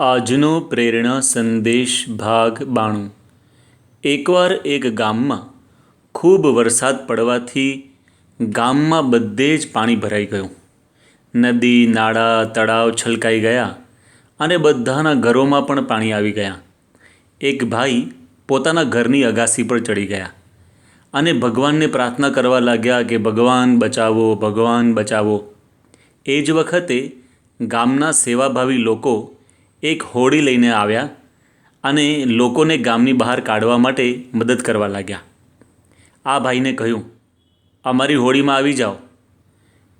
આજનો પ્રેરણા સંદેશ ભાગ બાણું. એકવાર એક ગામમાં ખૂબ વરસાદ પડવાથી ગામમાં બધે જ પાણી ભરાઈ ગયું. નદી, નાળા, તળાવ છલકાઈ ગયા અને બધાના ઘરોમાં પણ પાણી આવી ગયા. એક ભાઈ પોતાના ઘરની અગાસી પર ચડી ગયા અને ભગવાનને પ્રાર્થના કરવા લાગ્યા કે, ભગવાન બચાવો ભગવાન બચાવો. એ જ વખતે ગામના સેવાભાવી લોકો એક હોડી લઈને આવ્યા અને લોકોને ગામની બહાર કાઢવા માટે મદદ કરવા લાગ્યા. આ ભાઈને કહ્યું અમારી હોડીમાં આવી જાઓ.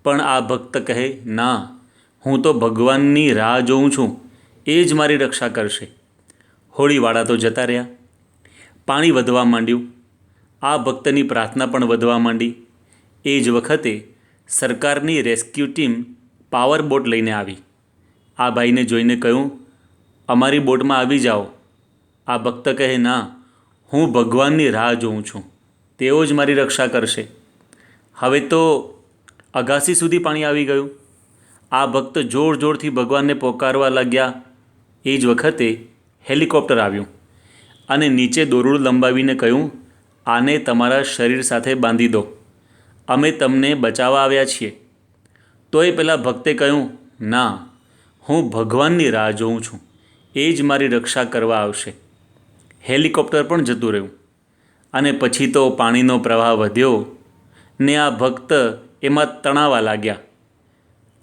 પણ આ ભક્ત કહે, ના, હું તો ભગવાનની રાહ જોઉં છું. એ જ મારી રક્ષા કરશે. હોળીવાળા તો જતા રહ્યા. પાણી વધવા માંડ્યું. આ ભક્તની પ્રાર્થના પણ વધવા માંડી. એ જ વખતે સરકારની રેસ્ક્યુ ટીમ પાવર બોટ લઈને આવી. આ ભાઈને જોઈને કહ્યું અમારી બોટમાં આવી જાઓ. આ ભક્ત કહે, ના, હું ભગવાનની રાહ જોઉં છું. તેઓ જ મારી રક્ષા કરશે. હવે તો અગાસી સુધી પાણી આવી ગયું. આ ભક્ત જોર જોરથી ભગવાનને પોકારવા લાગ્યા. એ જ વખતે હેલિકોપ્ટર આવ્યું અને નીચે દોરડું લંબાવીને કહ્યું, આને તમારા શરીર સાથે બાંધી દો. અમે તમને બચાવવા આવ્યા છીએ. તોય પેલા ભક્તે કહ્યું, ના, હું ભગવાનની રાહ જોઉં છું. એ જ મારી રક્ષા કરવા આવશે. હેલિકોપ્ટર પણ જતું રહ્યું. અને પછી તો પાણીનો પ્રવાહ વધ્યો ને આ ભક્ત એમાં તણાવા લાગ્યા.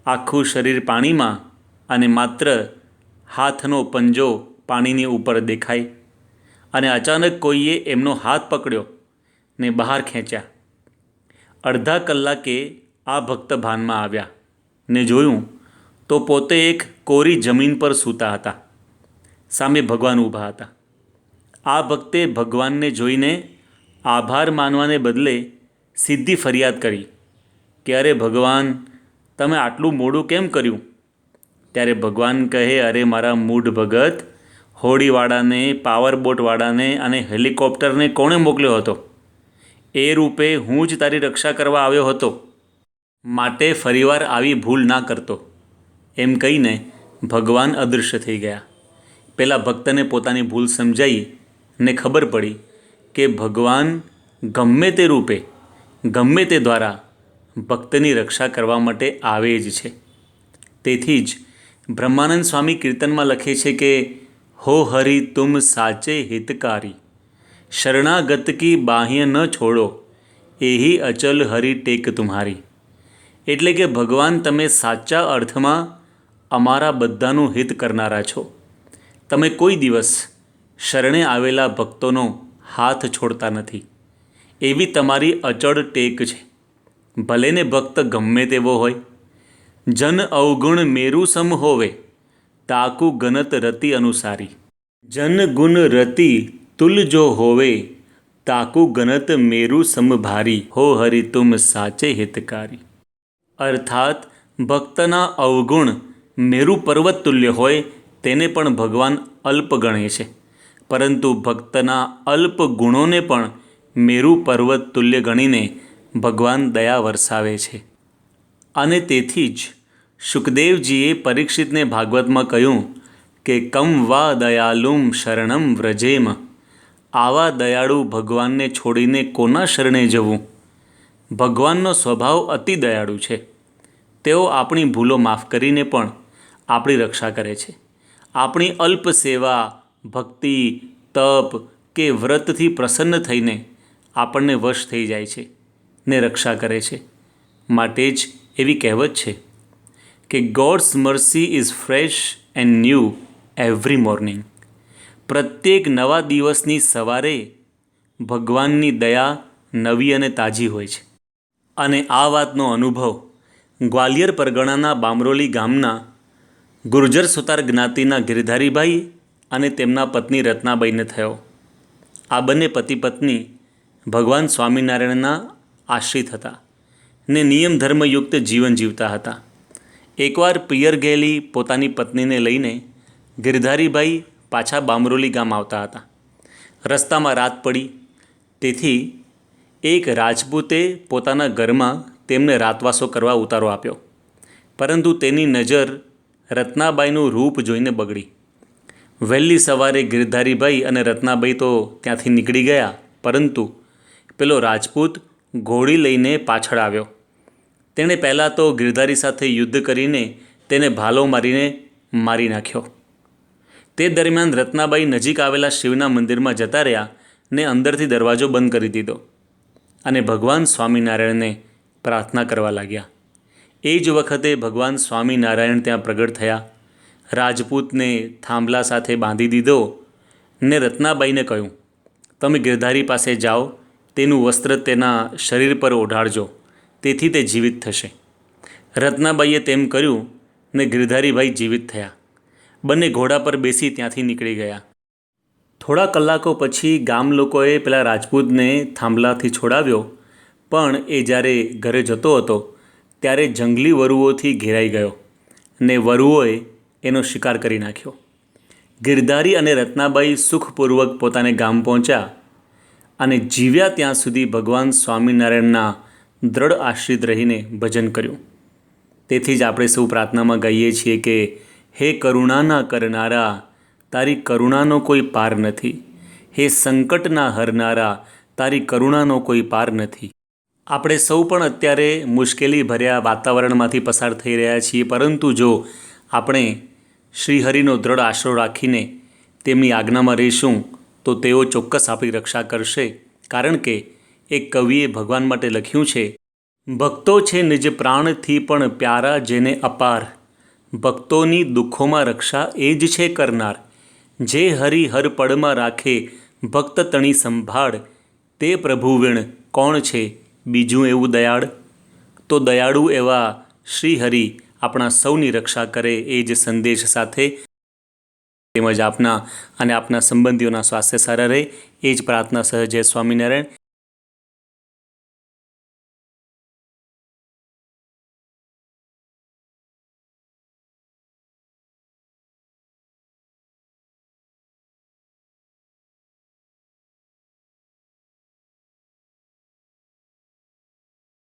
આખું શરીર પાણીમાં અને માત્ર હાથનો પંજો પાણીની ઉપર દેખાય. અને અચાનક કોઈએ એમનો હાથ પકડ્યો ને બહાર ખેંચ્યા. અડધા કલાકે આ ભક્ત ભાનમાં આવ્યા ને જોયું તો પોતે એક કોરી જમીન પર સૂતા હતા. સામે ભગવાન ઊભા હતા. આ ભક્તે ભગવાનને જોઈને આભાર માનવાને બદલે સીધી ફરિયાદ કરી કે, અરે ભગવાન, તમે આટલું મોડું કેમ કર્યું? ત્યારે ભગવાન કહે, અરે મારા મૂઢ ભગત, હોડીવાળાને પાવર બોટવાળાને અને હેલિકોપ્ટરને કોણે મોકલ્યો હતો? એ રૂપે હું જ તારી રક્ષા કરવા આવ્યો હતો. માટે ફરીવાર આવી ભૂલ ના કરતો. એમ કહીને ભગવાન અદૃશ્ય થઈ ગયા. પેલા ભક્તને પોતાની ભૂલ સમજાઈ ને ખબર પડી કે ભગવાન ગમે તે રૂપે, ગમે તે દ્વારા ભક્તની રક્ષા કરવા માટે આવે જ છે. તેથી જ બ્રહ્માનંદ સ્વામી કીર્તનમાં લખે છે કે, હો હરિ, તુમ સાચે હિતકારી. શરણાગત કી બાહ્ય ન છોડો, એહી અચલ હરિ ટેક તુમ્હારી. એટલે કે ભગવાન તમે સાચા અર્થમાં અમારા બધાનું હિત કરનારા છો. તમે કોઈ દિવસ શરણે આવેલા ભક્તોનો હાથ છોડતા નથી. એવી તમારી અચળ ટેક છે. ભલે ને ભક્ત ગમે તેવો હોય. જન અવગુણ મેરુ સમ હોવે, તાકુ ગનત રતિ અનુસારી. જન ગુણ રતિ તુલ જો હોવે, તાકુ ગનત મેરુ સમભારી હો હરિ, તુમ સાચે હિતકારી. અર્થાત ભક્તના અવગુણ મેરુ પર્વત તુલ્ય હોય તેને પણ ભગવાન અલ્પ ગણે છે. પરંતુ ભક્તના અલ્પ ગુણોને પણ મેરુ પર્વત તુલ્ય ગણીને ભગવાન દયા વરસાવે છે. અને તેથી જ શુકદેવજીએ પરીક્ષિતને ભાગવતમાં કહ્યું કે, કમ વા દયાલુમ શરણમ વ્રજેમ. આવા દયાળુ ભગવાનને છોડીને કોના શરણે જવું? ભગવાનનો સ્વભાવ અતિ દયાળુ છે. તેઓ આપણી ભૂલો માફ કરીને પણ આપણી રક્ષા કરે છે. આપણી અલ્પ સેવા, ભક્તિ, તપ કે વ્રતથી પ્રસન્ન થઈને આપણને વશ થઈ જાય છે ને રક્ષા કરે છે. માટે જ એવી કહેવત છે કે god's mercy is fresh and new every morning પ્રત્યેક નવા દિવસની સવારે ભગવાનની દયા નવી અને તાજી હોય છે. અને આ વાતનો અનુભવ ગ્વાલિયર પરગણાના બામરોલી ગામના ગુર્જર સુતાર જ્ઞાતિના ગિરધારીભાઈ અને તેમના પત્ની રત્નાબાઈને થયો. આ બંને પતિ પત્ની ભગવાન સ્વામિનારાયણના આશ્રિત હતા ને નિયમ ધર્મયુક્ત જીવન જીવતા હતા. એકવાર પિયર ગયેલી પોતાની પત્નીને લઈને ગિરધારીભાઈ પાછા બામરોલી ગામ આવતા હતા. રસ્તામાં રાત પડી, તેથી એક રાજપૂતે પોતાના ઘરમાં તેમને રાતવાસો કરવા ઉતારો આપ્યો. પરંતુ તેની નજર રત્નાબાઈનું રૂપ જોઈને બગડી. વહેલી સવારે ગિરધારીભાઈ અને રત્નાબાઈ તો ત્યાંથી નીકળી ગયા, પરંતુ પેલો રાજપૂત ઘોડી લઈને પાછળ આવ્યો. તેણે પહેલાં તો ગિરધારી સાથે યુદ્ધ કરીને તેને ભાલો મારીને મારી નાખ્યો. તે દરમિયાન રત્નાબાઈ નજીક આવેલા શિવના મંદિરમાં જતા રહ્યા ને અંદરથી દરવાજો બંધ કરી દીધો અને ભગવાન સ્વામિનારાયણને પ્રાર્થના કરવા લાગ્યા. એ જ વખતે ભગવાન સ્વામિનારાયણ ત્યાં પ્રગટ થયા. રાજપૂતને થાંભલા સાથે બાંધી દીધો ને રત્નાબાઈને કહ્યું, તમે ગિરધારી પાસે જાઓ, તેનું વસ્ત્ર તેના શરીર પર ઓઢાડજો, તેથી તે જીવિત થશે. રત્નાબાઈએ તેમ કર્યું ને ગિરધારીભાઈ જીવિત થયા. બંને ઘોડા પર બેસી ત્યાંથી નીકળી ગયા. થોડા કલાકો પછી ગામ લોકોએ પેલા રાજપૂતને થાંભલાથી છોડાવ્યો, પણ એ જ્યારે ઘરે જતો હતો ત્યારે જંગલી વરુઓથી ઘેરાઈ ગયો ને વરુઓએ એનો શિકાર કરી નાખ્યો. ગિરધારી અને રત્નાબાઈ સુખપૂર્વક પોતાને ગામ પહોંચ્યા અને જીવ્યા ત્યાં સુધી ભગવાન સ્વામિનારાયણના દ્રઢ આશ્રિત રહીને ભજન કર્યું. તેથી જ આપણે સૌ પ્રાર્થનામાં ગાઈએ છીએ કે, હે કરુણાના કરનારા, તારી કરુણાનો કોઈ પાર નથી. હે સંકટના હરનારા, તારી કરુણાનો કોઈ પાર નથી. આપણે સૌ પણ અત્યારે મુશ્કેલી ભર્યા વાતાવરણમાંથી પસાર થઈ રહ્યા છીએ, પરંતુ જો આપણે શ્રીહરિનો દ્રઢ આશરો રાખીને તેમની આજ્ઞામાં રહીશું, તો તેઓ ચોક્કસ આપણી રક્ષા કરશે. કારણ કે એક કવિએ ભગવાન માટે લખ્યું છે, ભક્તો છે નિજ પ્રાણથી પણ પ્યારા જેને અપાર. ભક્તોની દુઃખોમાં રક્ષા એ જ છે કરનાર. જે હરિ હર પળમાં રાખે ભક્ત તણી સંભાળ. તે પ્રભુ વિણ કોણ છે? બીજું એવું દયાળ? તો દયાળુ એવા શ્રી હરિ આપણા સૌની રક્ષા કરે એ જ સંદેશ સાથે તેમજ આપના અને આપના સંબંધીઓના સ્વાસ્થ્ય સારા રહે એ જ પ્રાર્થના સહ જય સ્વામિનારાયણ.